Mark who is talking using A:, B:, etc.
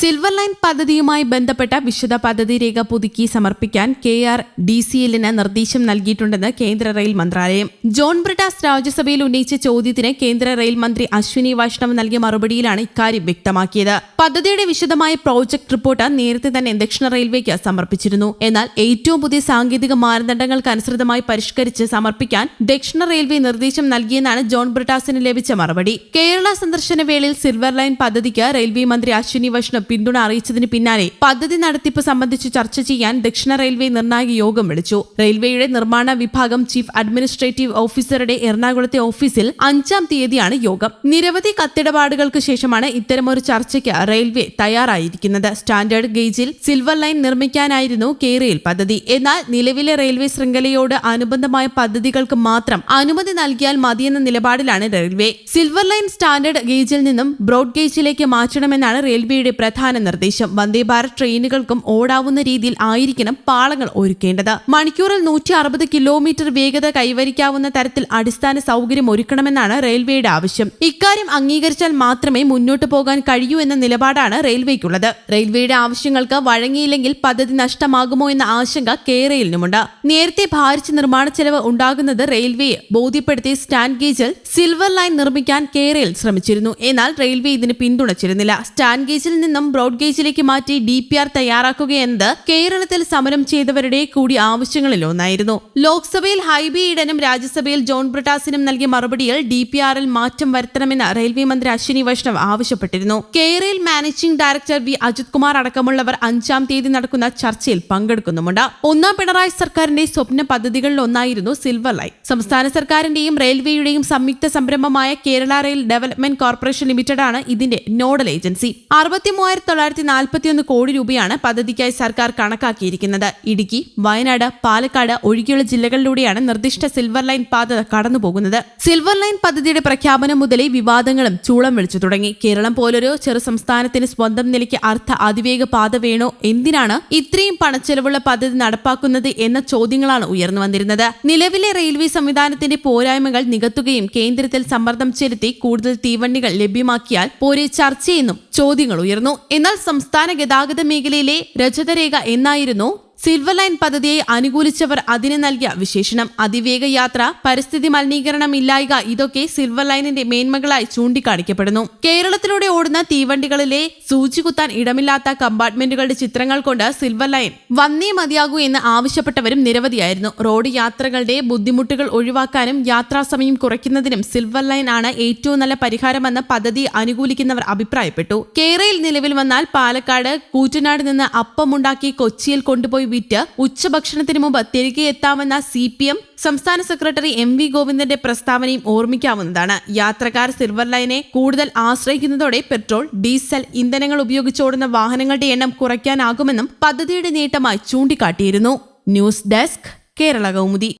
A: Silver line പദ്ധതിയുമായി ബന്ധപ്പെട്ട വിശദ പദ്ധതി രേഖ പുതുക്കി സമർപ്പിക്കാൻ കെ ആർ ഡി സി എല്ലിന് നിർദ്ദേശം നൽകിയിട്ടുണ്ടെന്ന് കേന്ദ്ര റെയിൽ മന്ത്രാലയം. ജോൺ ബ്രിട്ടാസ് രാജ്യസഭയിൽ ഉന്നയിച്ച ചോദ്യത്തിന് കേന്ദ്ര റെയിൽ മന്ത്രി അശ്വിനി വൈഷ്ണവ് നൽകിയ മറുപടിയിലാണ് ഇക്കാര്യം വ്യക്തമാക്കിയത്. പദ്ധതിയുടെ വിശദമായ പ്രോജക്ട് റിപ്പോർട്ട് നേരത്തെ തന്നെ ദക്ഷിണ റെയിൽവേക്ക് സമർപ്പിച്ചിരുന്നു. എന്നാൽ ഏറ്റവും പുതിയ സാങ്കേതിക മാനദണ്ഡങ്ങൾക്ക് അനുസൃതമായി പരിഷ്കരിച്ച് സമർപ്പിക്കാൻ ദക്ഷിണ റെയിൽവേ നിർദ്ദേശം നൽകിയെന്നാണ് ജോൺ ബ്രിട്ടാസിന് ലഭിച്ച മറുപടി. കേരള സന്ദർശന വേളയിൽ സിൽവർ ലൈൻ പദ്ധതിക്ക് റെയിൽവേ മന്ത്രി അശ്വിനി വൈഷ്ണവ് പിന്തുണ അറിയിച്ചതിന് പിന്നാലെ പദ്ധതി നടത്തിപ്പ് സംബന്ധിച്ച് ചർച്ച ചെയ്യാൻ ദക്ഷിണ റെയിൽവേ നിർണായക യോഗം വിളിച്ചു. റെയിൽവേയുടെ നിർമ്മാണ വിഭാഗം ചീഫ് അഡ്മിനിസ്ട്രേറ്റീവ് ഓഫീസറുടെ എറണാകുളത്തെ ഓഫീസിൽ അഞ്ചാം തീയതിയാണ് യോഗം. നിരവധി കത്തിടപാടുകൾക്ക് ശേഷമാണ് ഇത്തരമൊരു ചർച്ചയ്ക്ക് റെയിൽവേ തയ്യാറായിരിക്കുന്നത്. സ്റ്റാൻഡേർഡ് ഗേജിൽ സിൽവർ ലൈൻ നിർമ്മിക്കാനായിരുന്നു കേരയിൽ പദ്ധതി. എന്നാൽ നിലവിലെ റെയിൽവേ ശൃംഖലയോട് അനുബന്ധമായ പദ്ധതികൾക്ക് മാത്രം അനുമതി നൽകിയാൽ മതിയെന്ന നിലപാടിലാണ് റെയിൽവേ. സിൽവർ ലൈൻ സ്റ്റാൻഡേർഡ് ഗേജിൽ നിന്നും ബ്രോഡ് ഗേജിലേക്ക് മാറ്റണമെന്നാണ് റെയിൽവേയുടെ പ്രധാന നിർദ്ദേശം. വന്ദേ ഭാരത് ട്രെയിനുകൾക്കും ഓടാവുന്ന രീതിയിൽ ആയിരിക്കണം പാളങ്ങൾ ഒരുക്കേണ്ടത്. മണിക്കൂറിൽ നൂറ്റി അറുപത് കിലോമീറ്റർ വേഗത കൈവരിക്കാവുന്ന തരത്തിൽ അടിസ്ഥാന സൗകര്യം ഒരുക്കണമെന്നാണ് റെയിൽവേയുടെ ആവശ്യം. ഇക്കാര്യം അംഗീകരിച്ചാൽ മാത്രമേ മുന്നോട്ട് പോകാൻ കഴിയൂ എന്ന നിലപാടാണ് റെയിൽവേക്കുള്ളത്. റെയിൽവേയുടെ ആവശ്യങ്ങൾക്ക് വഴങ്ങിയില്ലെങ്കിൽ പദ്ധതി നഷ്ടമാകുമോ എന്ന ആശങ്ക കേരളിനുമുണ്ട് നേരത്തെ ഭാരിച്ച നിർമ്മാണ ചെലവ് ഉണ്ടാകുന്നത് റെയിൽവേയെ ബോധ്യപ്പെടുത്തി സ്റ്റാൻഡ് ഗേജിൽ സിൽവർ ലൈൻ നിർമ്മിക്കാൻ കേരയിൽ ശ്രമിച്ചിരുന്നു. എന്നാൽ റെയിൽവേ ഇതിന് പിന്തുണച്ചിരുന്നില്ല. സ്റ്റാൻഡ് ഗേജിൽ നിന്നും ബ്രോഡ് ഗേജിലേക്ക് മാറ്റി ഡി പി ആർ തയ്യാറാക്കുകയെന്നത് കേരളത്തിൽ സമരം ചെയ്തവരുടെ കൂടി ആവശ്യങ്ങളിലൊന്നായിരുന്നു ലോക്സഭയിൽ ഹൈബി ഈഡനും രാജ്യസഭയിൽ ജോൺ ബ്രിട്ടാസിനും നൽകിയ മറുപടിയിൽ ഡി പി ആറിൽ മാറ്റം വരുത്തണമെന്ന് റെയിൽവേ മന്ത്രി അശ്വിനി വൈഷ്ണവ് ആവശ്യപ്പെട്ടിരുന്നു. കെയറയിൽ managing director V Ajith Kumar അടക്കമുള്ളവർ അഞ്ചാം തീയതി നടക്കുന്ന ചർച്ചയിൽ പങ്കെടുക്കുന്നുമുണ്ട്. ഒന്നാം പിണറായി സർക്കാരിന്റെ സ്വപ്ന പദ്ധതികളിൽ ഒന്നായിരുന്നു സിൽവർ ലൈൻ സംസ്ഥാന സർക്കാരിന്റെയും റെയിൽവേയുടെയും സംയുക്ത സംരംഭമായ Kerala rail development corporation limited ആണ് ഇതിന്റെ നോഡൽ ഏജൻസി. അറുപത്തി മൂവായിരത്തി തൊള്ളായിരത്തി നാൽപ്പത്തിയൊന്ന് കോടി രൂപയാണ് പദ്ധതിക്കായി സർക്കാർ കണക്കാക്കിയിരിക്കുന്നത്. ഇടുക്കി വയനാട് പാലക്കാട് ഒഴികെയുള്ള ജില്ലകളിലൂടെയാണ് നിർദ്ദിഷ്ട സിൽവർ ലൈൻ പാത കടന്നുപോകുന്നത്. സിൽവർ ലൈൻ പദ്ധതിയുടെ പ്രഖ്യാപനം മുതലേ വിവാദങ്ങളും ചൂളം വിളിച്ചു തുടങ്ങി. കേരളം പോലൊരു ചെറു സംസ്ഥാനത്തിന് സ്വന്തം നിലയ്ക്ക് അർത്ഥ അതിവേഗ പാത വേണോ? എന്തിനാണ് ഇത്രയും പണച്ചെലവുള്ള പദ്ധതി നടപ്പാക്കുന്നത് എന്ന ചോദ്യങ്ങളാണ് ഉയർന്നു വന്നിരുന്നത്. നിലവിലെ റെയിൽവേ സംവിധാനത്തിന്റെ പോരായ്മകൾ നികത്തുകയും കേന്ദ്രത്തിൽ സമ്മർദ്ദം ചെലുത്തി കൂടുതൽ തീവണ്ടികൾ ലഭ്യമാക്കിയാൽ പോരെ ചർച്ചയെന്നും ചോദ്യങ്ങൾ ഉയർന്നു. എന്നാൽ സംസ്ഥാന ഗതാഗത മേഖലയിലെ രജതരേഖ എന്നായിരുന്നു സിൽവർ ലൈൻ പദ്ധതിയെ അനുകൂലിച്ചവർ അതിന് നൽകിയ വിശേഷണം. അതിവേഗ യാത്ര പരിസ്ഥിതി മലിനീകരണം ഇല്ലായക ഇതൊക്കെ സിൽവർ ലൈനിന്റെ മേന്മകളായി ചൂണ്ടിക്കാണിക്കപ്പെടുന്നു. കേരളത്തിലൂടെ ഓടുന്ന തീവണ്ടികളിലെ സൂചി കുത്താൻ ഇടമില്ലാത്ത കമ്പാർട്ട്മെന്റുകളുടെ ചിത്രങ്ങൾ കൊണ്ട് സിൽവർ ലൈൻ വന്നേ മതിയാകൂ എന്ന് ആവശ്യപ്പെട്ടവരും നിരവധിയായിരുന്നു. റോഡ് യാത്രകളുടെ ബുദ്ധിമുട്ടുകൾ ഒഴിവാക്കാനും യാത്രാസമയം കുറയ്ക്കുന്നതിനും സിൽവർ ലൈൻ ആണ് ഏറ്റവും നല്ല പരിഹാരമെന്ന് പദ്ധതി അനുകൂലിക്കുന്നവർ അഭിപ്രായപ്പെട്ടു. കേരളയിൽ നിലവിൽ വന്നാൽ പാലക്കാട് കൂറ്റനാട് നിന്ന് അപ്പമുണ്ടാക്കി കൊച്ചിയിൽ കൊണ്ടുപോയി വിറ്റ് ഉച്ചഭക്ഷണത്തിന് മുമ്പ് തിരികെ എത്താമെന്ന സി പി എം സംസ്ഥാന സെക്രട്ടറി എം വി ഗോവിന്ദന്റെ പ്രസ്താവനയും ഓർമ്മിക്കാവുന്നതാണ്. യാത്രക്കാർ സിൽവർ ലൈനെ കൂടുതൽ ആശ്രയിക്കുന്നതോടെ പെട്രോൾ ഡീസൽ ഇന്ധനങ്ങൾ ഉപയോഗിച്ചോടുന്ന വാഹനങ്ങളുടെ എണ്ണം കുറയ്ക്കാനാകുമെന്നും പദ്ധതിയുടെ നേട്ടമായി ചൂണ്ടിക്കാട്ടിയിരുന്നു. News desk Kerala Kaumudi.